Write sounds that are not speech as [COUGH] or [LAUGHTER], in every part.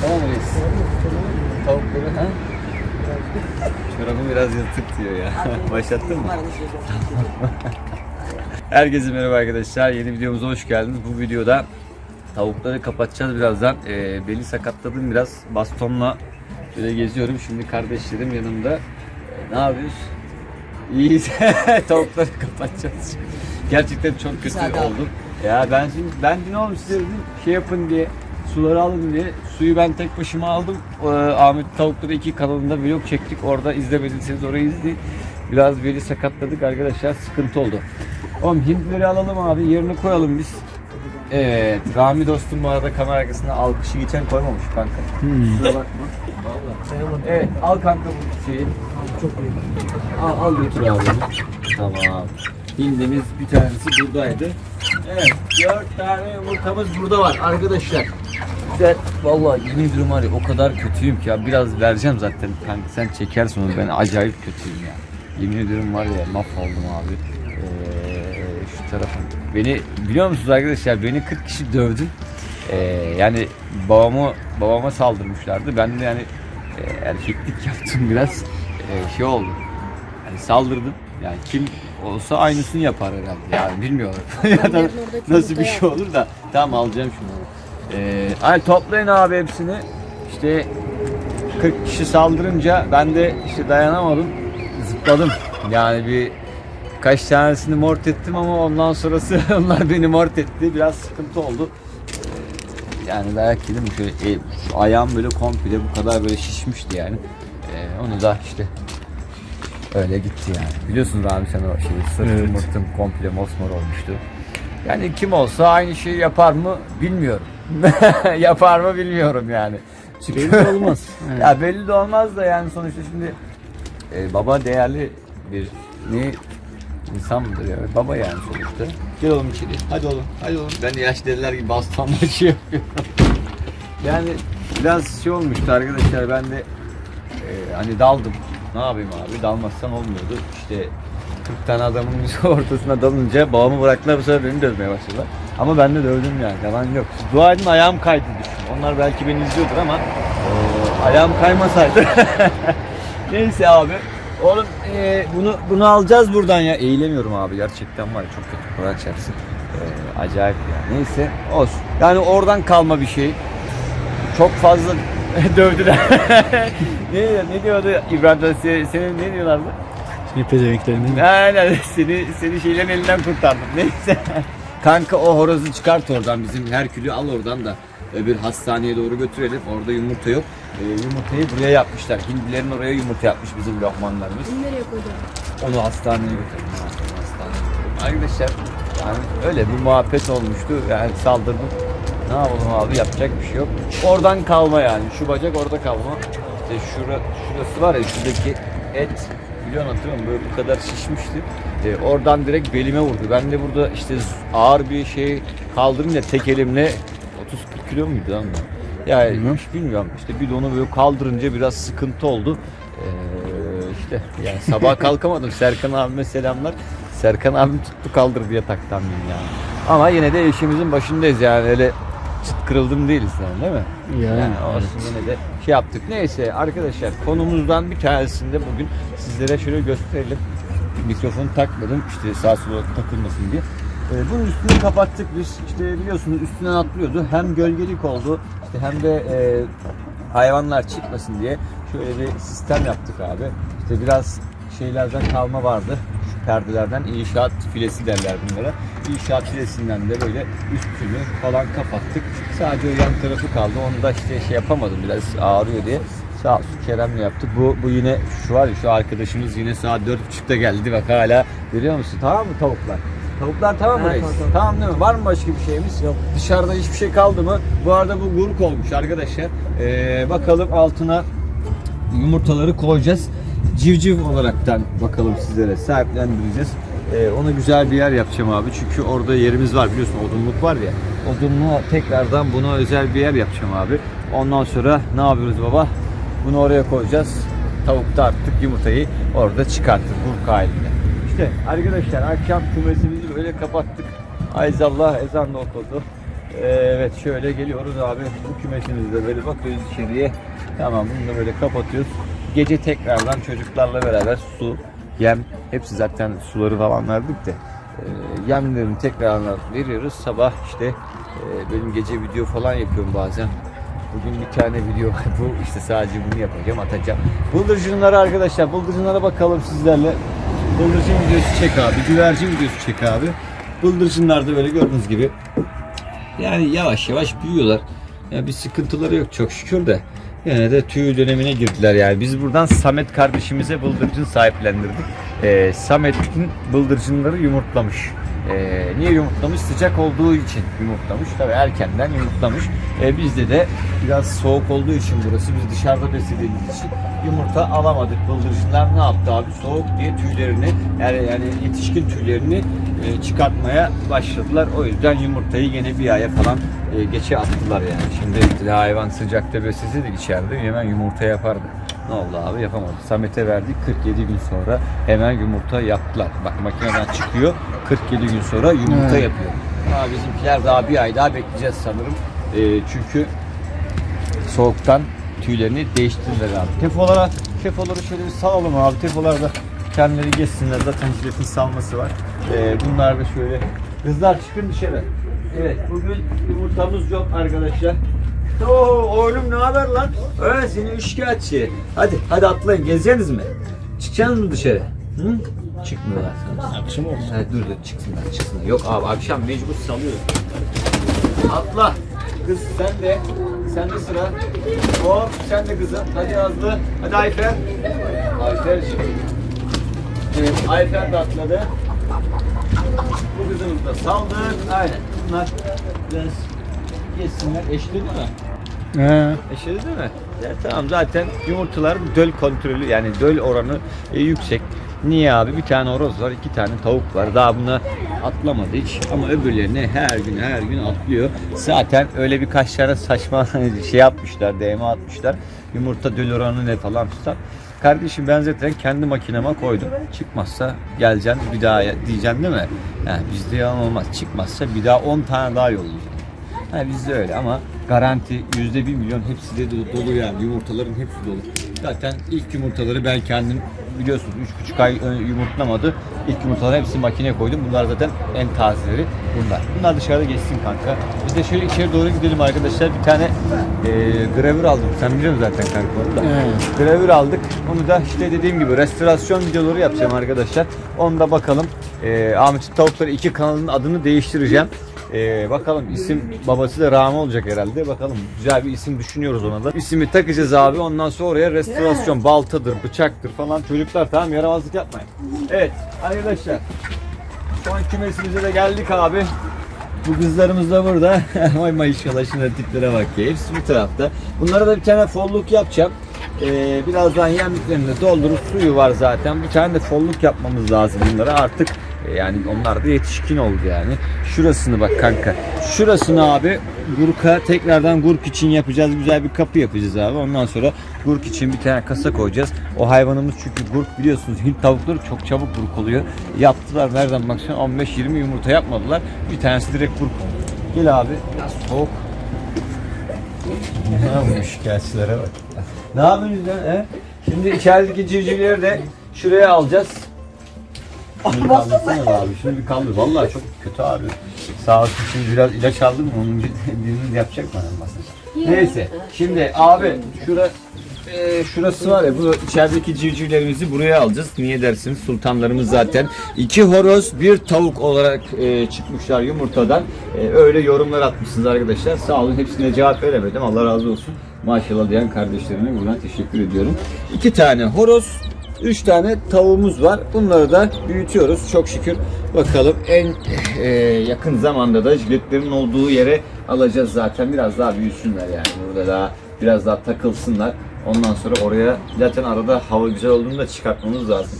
Tamam reis. Tavukları ha? Çorabı biraz yırtık diyor ya. Başlattın mı? [LAUGHS] Herkese merhaba arkadaşlar. Yeni videomuza hoş geldiniz. Bu videoda tavukları kapatacağız birazdan. Ee, beli sakatladım biraz. Bastonla böyle geziyorum. Şimdi kardeşlerim yanımda. Ee, ne yapıyoruz? İyiyiz. [LAUGHS] Tavukları kapatacağız. Gerçekten çok kötü oldum. Ya ben şimdi ben dün oğlum size dedim şey yapın diye suları alın diye suyu ben tek başıma aldım. Ee, Ahmet Tavukları iki kanalında vlog çektik. Orada izlemediyseniz orayı izleyin. Biraz beli sakatladık arkadaşlar. Sıkıntı oldu. Oğlum hintleri alalım abi. Yerine koyalım biz. Evet. Rami dostum bu arada kamera arkasına alkışı geçen koymamış kanka. Kusura bakma. Vallahi. Evet al kanka bu şeyi. Çok iyi. Al, al götür abi. Tamam. Hindimiz bir tanesi buradaydı. Evet, dört tane yumurtamız burada var arkadaşlar. Güzel. Vallahi yemin ediyorum var ya o kadar kötüyüm ki ya biraz vereceğim zaten. Kanka sen çekersin onu ben acayip kötüyüm ya. Yemin ediyorum var ya mahvoldum abi. Ee, şu tarafım. Beni biliyor musunuz arkadaşlar beni 40 kişi dövdü. Ee, yani babamı babama saldırmışlardı. Ben de yani e, erkeklik [LAUGHS] yaptım biraz. E, şey oldu. Yani saldırdım. Yani kim olsa aynısını yapar herhalde. Yani bilmiyorum. [LAUGHS] ya da nasıl bir şey olur da. Tamam alacağım şunu. Ee, hani toplayın abi hepsini. İşte 40 kişi saldırınca ben de işte dayanamadım. Zıpladım. Yani bir kaç tanesini mort ettim ama ondan sonrası [LAUGHS] onlar beni mort etti. Biraz sıkıntı oldu. Ee, Yani dayak yedim. Şöyle, e, şu ayağım böyle komple bu kadar böyle şişmişti yani. Ee, onu da işte öyle gitti yani. Biliyorsun Rami sen o şeyi sırtım Evet. mırtım komple mosmor olmuştu. Yani kim olsa aynı şeyi yapar mı bilmiyorum. [LAUGHS] yapar mı bilmiyorum yani. Çünkü Belli olmaz. [LAUGHS] Evet. ya belli de olmaz da yani sonuçta şimdi e, baba değerli bir ne insan mıdır ya? Baba yani sonuçta. Gel oğlum içeri. Hadi oğlum. Hadi oğlum. Ben de yaş deliler gibi bastonla şey yapıyorum. [LAUGHS] yani biraz şey olmuştu arkadaşlar ben de e, hani daldım. Ne yapayım abi dalmazsam olmuyordu. İşte 40 tane adamın [LAUGHS] ortasına dalınca babamı bıraktılar bu sefer beni dövmeye başladılar. Ama ben de dövdüm yani yalan yok. Dua edin ayağım kaydı düşün. Onlar belki beni izliyordur ama ayağım kaymasaydı. [LAUGHS] Neyse abi. Oğlum e, bunu bunu alacağız buradan ya. Eğilemiyorum abi gerçekten var ya çok kötü Kur'an çarpsın. E, acayip ya. Neyse olsun. Yani oradan kalma bir şey. Çok fazla [LAUGHS] dövdüler. ne, ne diyordu İbrahim? Senin ne diyorlardı? Şimdi pezeveklerini. [LAUGHS] Aynen seni seni şeylerin elinden kurtardım. Neyse. Kanka o horozu çıkart oradan bizim Herkül'ü al oradan da öbür hastaneye doğru götürelim. Orada yumurta yok. Ee, yumurtayı buraya yapmışlar. Hindilerin oraya yumurta yapmış bizim lokmanlarımız. Nereye koyacağım? Onu hastaneye götürelim. Hastaneye. Arkadaşlar yani öyle bir muhabbet olmuştu. Yani saldırdım. Ne yapalım abi yapacak bir şey yok. Oradan kalma yani. Şu bacak orada kalma. İşte şura, şurası var ya şuradaki et biliyorsun hatırlıyor musun? Böyle bu kadar şişmişti. Ee, oradan direkt belime vurdu. Ben de burada işte ağır bir şey kaldırınca tek elimle 30-40 kilo muydu lan bu? Yani Bilmiyorum. bilmiyorum. İşte bir de onu böyle kaldırınca biraz sıkıntı oldu. Ee, işte yani sabah [LAUGHS] kalkamadım. Serkan abime selamlar. Serkan abim tuttu kaldırdı yataktan beni yani. Ama yine de işimizin başındayız yani öyle çıt kırıldım değiliz yani değil mi? Yani, Yani olsun yine de şey yaptık. Neyse arkadaşlar konumuzdan bir tanesinde bugün sizlere şöyle gösterelim. Mikrofonu takmadım işte sağ sola takılmasın diye. Ee, bunun üstünü kapattık biz. İşte biliyorsunuz üstünden atlıyordu. Hem gölgelik oldu işte hem de e, hayvanlar çıkmasın diye şöyle bir sistem yaptık abi. İşte biraz şeylerden kalma vardı. Perdelerden inşaat filesi derler bunlara. İnşaat filesinden de böyle üstünü falan kapattık. Sadece o yan tarafı kaldı. Onu da işte şey yapamadım biraz ağrıyor diye. Sağ olsun Kerem'le yaptık. Bu, bu yine şu var ya şu arkadaşımız yine saat 4.30'da geldi bak hala görüyor musun? Tamam mı tavuklar? Tavuklar tamam mı reis? tamam. Tamam değil mi? Var mı başka bir şeyimiz? Yok. Dışarıda hiçbir şey kaldı mı? Bu arada bu gurk olmuş arkadaşlar. Ee, bakalım altına yumurtaları koyacağız. Civciv olaraktan bakalım sizlere sahiplendireceğiz. Ee, ona güzel bir yer yapacağım abi. Çünkü orada yerimiz var biliyorsun odunluk var ya. Odunluğa tekrardan buna özel bir yer yapacağım abi. Ondan sonra ne yapıyoruz baba? Bunu oraya koyacağız. Tavuk da artık yumurtayı orada çıkartır burka halinde. İşte arkadaşlar akşam kümesimizi böyle kapattık. Ayzallah ezan da okudu. Ee, evet şöyle geliyoruz abi. Bu kümesimizde böyle bakıyoruz içeriye. Tamam bunu da böyle kapatıyoruz. Gece tekrardan çocuklarla beraber su, yem hepsi zaten suları falan verdik de e, yemlerini tekrardan veriyoruz. Sabah işte e, benim gece video falan yapıyorum bazen. Bugün bir tane video. Bu işte sadece bunu yapacağım, atacağım. Bıldırcınlara arkadaşlar, bıldırcınlara bakalım sizlerle. Bıldırcın videosu çek abi, güvercin videosu çek abi. Bıldırcınlar da böyle gördüğünüz gibi yani yavaş yavaş büyüyorlar. Ya bir sıkıntıları yok çok şükür de. Yine de tüy dönemine girdiler yani. Biz buradan Samet kardeşimize bıldırcın sahiplendirdik. Ee, Samet'in bıldırcınları yumurtlamış. Ee, niye yumurtlamış? Sıcak olduğu için yumurtlamış. Tabii erkenden yumurtlamış. Ee, bizde de biraz soğuk olduğu için burası biz dışarıda beslediğimiz için yumurta alamadık. Bıldırcınlar ne yaptı abi? Soğuk diye tüylerini yani, yani yetişkin tüylerini e, çıkartmaya başladılar. O yüzden yumurtayı yine bir aya falan e, geçe attılar yani. Şimdi hayvan sıcakta besleseydik içeride hemen yumurta yapardı. Ne oldu abi yapamadı. Samet'e verdik 47 gün sonra hemen yumurta yaptılar. Bak makineden çıkıyor 47 gün sonra yumurta Evet. yapıyor. Ama bizimkiler daha bir ay daha bekleyeceğiz sanırım. E, çünkü soğuktan tüylerini değiştirdiler abi. Tefolara, tefoları şöyle bir salalım abi. Tefolar da kendileri geçsinler. Zaten jiletin salması var. Ee, bunlar da şöyle. Kızlar çıkın dışarı. Evet bugün yumurtamız yok arkadaşlar. Oo oğlum ne haber lan? Öyle seni üçkağıtçı. Hadi hadi atlayın gezeceksiniz mi? Çıkacaksınız mı dışarı? Hı? Çıkmıyorlar sana. Akşam oldu. Ha, dur dur çıksınlar çıksınlar. Yok abi akşam mecbur salıyoruz. Atla. Kız sen de. Sen de sıra. Hop sen de kızım. Hadi Azlı. Hadi Ayfer. Ayfer'cim. Evet Ayfer de atladı. Bu kızımız da saldı. Aynen. Bunlar biraz geçsinler. Eşledi mi? He. Eşledi değil mi? Ya, tamam zaten yumurtaların döl kontrolü yani döl oranı e, yüksek. Niye abi? Bir tane horoz var, iki tane tavuk var. Daha buna atlamadı hiç. Ama öbürlerine her gün her gün atlıyor. Zaten öyle birkaç tane saçma [LAUGHS] şey yapmışlar, DM atmışlar. Yumurta döl oranı ne falan tutar. Kardeşim ben zaten kendi makineme koydum. Çıkmazsa geleceksin bir daha diyeceksin değil mi? Ha, bizde yalan olmaz. Çıkmazsa bir daha 10 tane daha yollayacağım. Ha bizde öyle ama garanti yüzde bir milyon hepsi de dolu yani yumurtaların hepsi dolu. Zaten ilk yumurtaları ben kendim biliyorsunuz üç buçuk ay ön- yumurtlamadı. İlk yumurtaları hepsi makineye koydum. Bunlar zaten en tazeleri bunlar. Bunlar dışarıda geçsin kanka. Biz de şöyle içeri doğru gidelim arkadaşlar. Bir tane e, gravür aldım. Sen biliyor musun zaten kanka onu da. Evet. Gravür aldık. Onu da işte dediğim gibi restorasyon videoları yapacağım arkadaşlar. Onu da bakalım. E, Ahmet'in Tavukları iki kanalının adını değiştireceğim. Ee, bakalım isim babası da Rami olacak herhalde. Bakalım güzel bir isim düşünüyoruz ona da. İsmi takacağız abi. Ondan sonra oraya restorasyon, baltadır, bıçaktır falan. Çocuklar tamam yaramazlık yapmayın. Evet arkadaşlar. Son kümesimize de geldik abi. Bu kızlarımız da burada. [LAUGHS] Vay maşallah şuna tiplere bak ya. Hepsi bu tarafta. Bunlara da bir tane folluk yapacağım. Ee, birazdan yemliklerini doldurup suyu var zaten. Bir tane de folluk yapmamız lazım bunlara. Artık yani onlar da yetişkin oldu yani. Şurasını bak kanka. Şurasını abi Gurk'a tekrardan Gurk için yapacağız. Güzel bir kapı yapacağız abi. Ondan sonra Gurk için bir tane kasa koyacağız. O hayvanımız çünkü Gurk biliyorsunuz Hint tavukları çok çabuk Gurk oluyor. Yaptılar nereden baksan 15-20 yumurta yapmadılar. Bir tanesi direkt Gurk oldu. Gel abi. Biraz soğuk. Ne yapmış gençlere bak. Ne yapıyorsunuz lan? He? Şimdi içerideki civcivleri de şuraya alacağız. Şunu kaldırsana be abi. Şunu bir kaldır. Vallahi çok kötü abi. Sağ olsun şimdi biraz ilaç aldım onun bir- [LAUGHS] birini yapacak bana masaj. Neyse. Şimdi abi şura e, şurası var ya bu içerideki civcivlerimizi buraya alacağız. Niye dersiniz? Sultanlarımız zaten iki horoz bir tavuk olarak e, çıkmışlar yumurtadan. E, öyle yorumlar atmışsınız arkadaşlar. Sağ olun hepsine cevap veremedim. Allah razı olsun. Maşallah diyen kardeşlerime buradan teşekkür ediyorum. İki tane horoz, Üç tane tavuğumuz var. Bunları da büyütüyoruz çok şükür. Bakalım en e, yakın zamanda da jiletlerin olduğu yere alacağız zaten. Biraz daha büyüsünler yani. Burada daha biraz daha takılsınlar. Ondan sonra oraya zaten arada hava güzel olduğunda çıkartmamız lazım.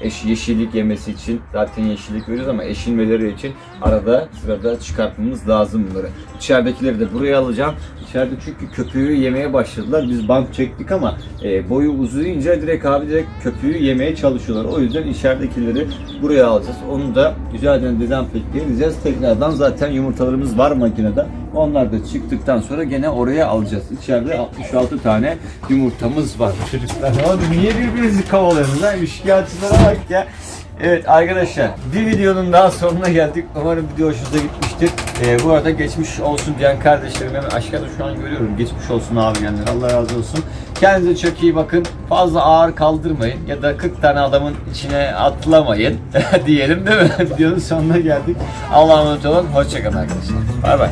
Eş, yeşillik yemesi için zaten yeşillik veriyoruz ama eşilmeleri için arada sırada çıkartmamız lazım bunları. İçeridekileri de buraya alacağım. İçeride çünkü köpüğü yemeye başladılar. Biz bant çektik ama e, boyu uzayınca direkt abi direkt köpüğü yemeye çalışıyorlar. O yüzden içeridekileri buraya alacağız. Onu da güzelce dezenfekte edeceğiz. Tekrardan zaten yumurtalarımız var makinede. Onlar da çıktıktan sonra gene oraya alacağız. İçeride 66 tane yumurtamız var çocuklar. Oğlum niye birbirinizi kovalıyorsunuz lan? Şikayetçilere bak ya. Evet arkadaşlar bir videonun daha sonuna geldik. Umarım video hoşunuza gitmiştir. Ee, bu arada geçmiş olsun diyen kardeşlerim hemen aşağıda şu an görüyorum. Geçmiş olsun abi diyenler. Allah razı olsun. Kendinize çok iyi bakın. Fazla ağır kaldırmayın ya da 40 tane adamın içine atlamayın [LAUGHS] diyelim değil mi? [LAUGHS] Videonun sonuna geldik. Allah'a emanet olun. Hoşçakalın arkadaşlar. Bay bay.